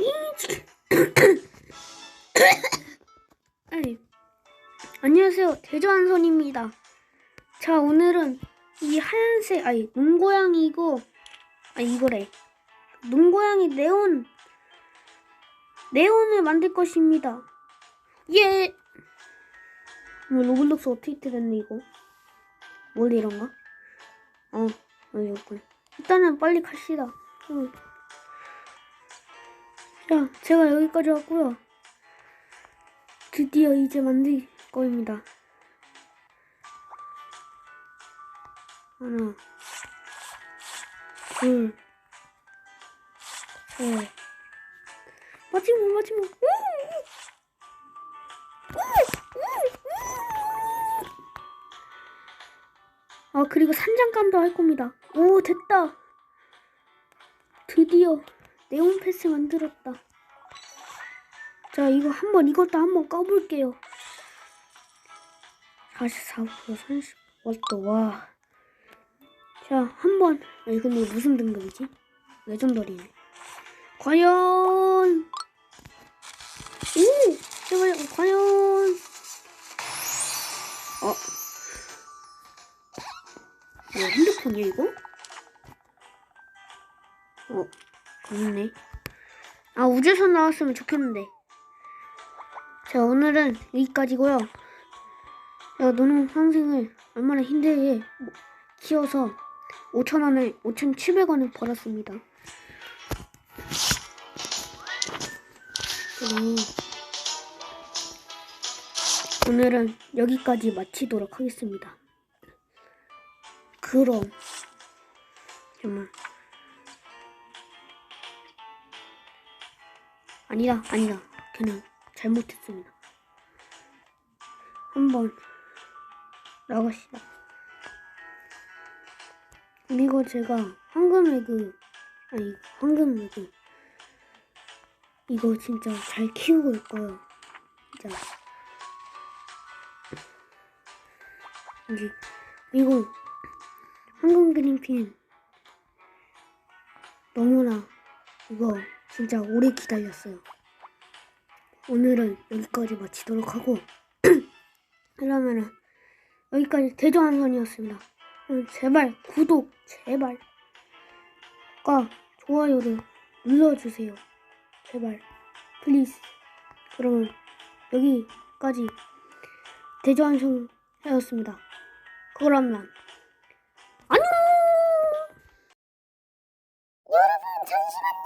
아니, 안녕하세요. 대전선입니다. 자, 오늘은 이 하얀색, 아니, 눈고양이고, 아, 이거래. 눈고양이 네온, 네온을 만들 것입니다. 예! 뭐, 로블록스 어떻게 됐네, 이거? 원래 이런가? 어, 어이없군. 일단은 빨리 갑시다. 응. 자, 제가 여기까지 왔고요. 드디어 이제 만들 거입니다. 하나, 둘, 셋. 마지막, 마지막. 아, 그리고 산장감도 할 겁니다. 오, 됐다. 드디어 네온 패스 만들었다. 자, 이거 한번 이것도 한번 까볼게요. 44% 30 왔다 와. 자, 한번 아, 이건 뭐 무슨 등급이지? 레전더리네. 과연 오! 제발 과연 어? 뭐 핸드폰이야 이거? 어, 없네. 아, 우주선 나왔으면 좋겠는데. 자, 오늘은 여기까지고요. 제가 노는 선생을 얼마나 힘들게 뭐 키워서 5,000원을, 5,700원을 벌었습니다. 그럼 오늘은 여기까지 마치도록 하겠습니다. 그럼 정말 아니다 아니다 그냥 잘못했습니다. 한번 나가시다. 그리고 제가 황금 에그 아니 황금 에그 이거 진짜 잘 키우고 있고요. 진짜 이제 그리고 황금 그린핀 너무나 이거 진짜 오래 기다렸어요. 오늘은 여기까지 마치도록 하고 그러면은 여기까지 대전한선이었습니다. 그럼 제발 구독 제발과 좋아요를 눌러주세요. 제발 플리즈. 그러면 여기까지 대전한선이었습니다. 그러면 안녕. 여러분 잠시만요.